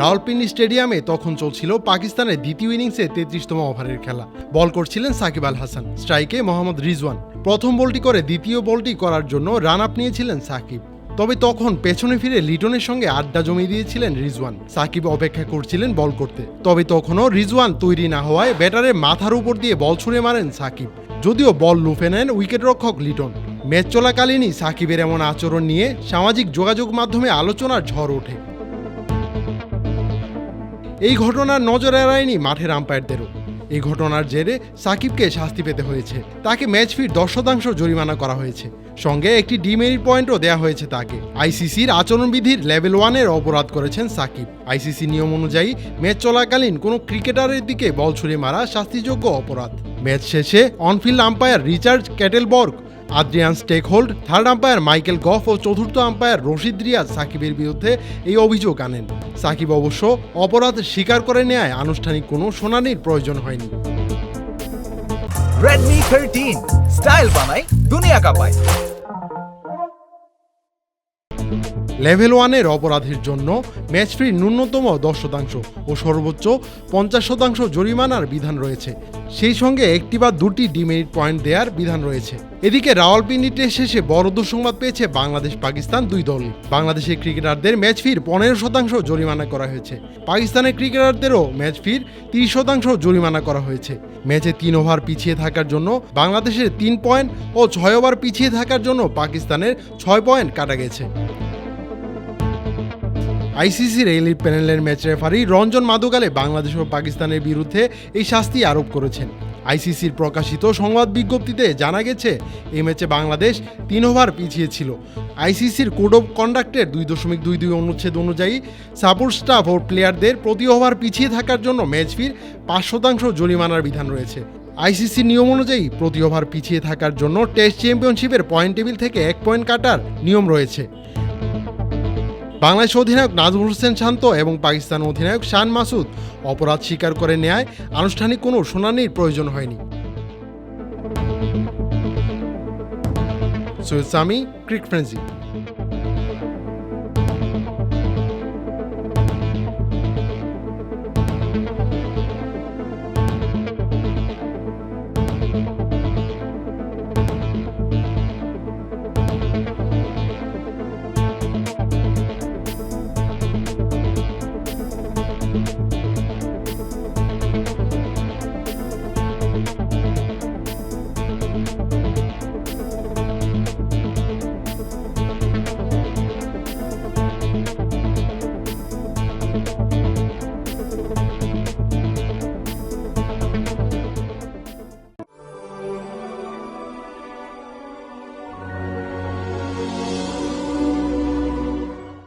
রাওয়ালপিন্ডি স্টেডিয়ামে তখন চলছিল পাকিস্তানের দ্বিতীয় ইনিংসে তেত্রিশতম ওভারের খেলা। বল করছিলেন সাকিব আল হাসান, স্ট্রাইকে মোহাম্মদ রিজওয়ান। প্রথম বলটি করে দ্বিতীয় বলটি করার জন্য রান আপ নিয়েছিলেন সাকিব। তবে তখন পেছনে ফিরে লিটনের সঙ্গে আড্ডা জমিয়ে দিয়েছিলেন রিজওয়ান। সাকিব অপেক্ষা করছিলেন বল করতে। তবে তখনও রিজওয়ান তৈরি না হওয়ায় ব্যাটারের মাথার উপর দিয়ে বল ছুঁড়ে মারেন সাকিব। যদিও বল লুফে নেন উইকেট রক্ষক লিটন। ম্যাচ চলাকালীনই সাকিবের এমন আচরণ নিয়ে সামাজিক যোগাযোগ মাধ্যমে আলোচনার ঝড় ওঠে। এই ঘটনার নজর এড়ায়নি মাঠের আম্পায়ারদেরও। এই ঘটনার জেরে সাকিবকে শাস্তি পেতে হয়েছে। তাকে ম্যাচ ফির দশ শতাংশ জরিমানা করা হয়েছে। সঙ্গে একটি ডিমেরিট পয়েন্টও দেওয়া হয়েছে তাকে। আইসিসির আচরণবিধির লেভেল ওয়ানের অপরাধ করেছেন সাকিব। আইসিসি নিয়ম অনুযায়ী ম্যাচ চলাকালীন কোনো ক্রিকেটারের দিকে বল ছুড়ে মারা শাস্তিযোগ্য অপরাধ। ম্যাচ শেষে onfield umpire Richard Kettleborough Adrian স্টেকহোল্ড third umpire Michael Gough ও চতুর্থ আম্পায়ার রশিদ রিয়াজ সাকিবের বিরুদ্ধে এই অভিযোগ আনেন। সাকিব অবশ্য অপরাধ স্বীকার করে নেয় আনুষ্ঠানিক কোনো শুনানির প্রয়োজন হয়নি। Redmi 13 স্টাইল বানাই দুনিয়া কাঁপায়। লেভেল ওয়ানের অপরাধের জন্য ম্যাচ ফ্রি ন্যূনতম দশ শতাংশ ও সর্বোচ্চ পঞ্চাশ শতাংশ জরিমানার বিধান রয়েছে। সেই সঙ্গে একটি বা দুটি ডিমেরিট পয়েন্ট দেওয়ার বিধান রয়েছে। এদিকে রাওয়ালপিন্ডি টেস্ট শেষে বড় দুঃসংবাদ পেয়েছে বাংলাদেশ পাকিস্তান দুই দল। বাংলাদেশের ক্রিকেটারদের ম্যাচ ফির পনেরো শতাংশ জরিমানা করা হয়েছে। পাকিস্তানের ক্রিকেটারদেরও ম্যাচ ফির তিরিশ শতাংশ জরিমানা করা হয়েছে। ম্যাচে তিন ওভার পিছিয়ে থাকার জন্য বাংলাদেশের তিন পয়েন্ট ও ছয় ওভার পিছিয়ে থাকার জন্য পাকিস্তানের ছয় পয়েন্ট কাটা গেছে। আইসিসির এই লিগ প্যানেলের ম্যাচ রেফারি রঞ্জন মাদুকালে বাংলাদেশ ও পাকিস্তানের বিরুদ্ধে এই শাস্তি আরোপ করেছেন। আইসিসির প্রকাশিত সংবাদ বিজ্ঞপ্তিতে জানা গেছে, এই ম্যাচে বাংলাদেশ তিন ওভার পিছিয়ে ছিল আইসিসির কোড অফ কন্ডাক্টের দুই দশমিক দুই দুই অনুচ্ছেদ অনুযায়ী সাপোর্ট স্টাফ ও প্লেয়ারদের প্রতি ওভার পিছিয়ে থাকার জন্য ম্যাচ ফির পাঁচ শতাংশ জরিমানার বিধান রয়েছে। আইসিসির নিয়ম অনুযায়ী প্রতি ওভার পিছিয়ে থাকার জন্য টেস্ট চ্যাম্পিয়নশিপের পয়েন্ট টেবিল থেকে এক পয়েন্ট কাটার নিয়ম রয়েছে। বাংলাদেশ অধিনায়ক নাজমুল হোসেন শান্ত এবং পাকিস্তান অধিনায়ক শান মাসুদ অপরাধ স্বীকার করে নেয় আনুষ্ঠানিক কোনো শুনানির প্রয়োজন হয়নি। সৈয়দ সামি, ক্রিক ফ্রেন্সি।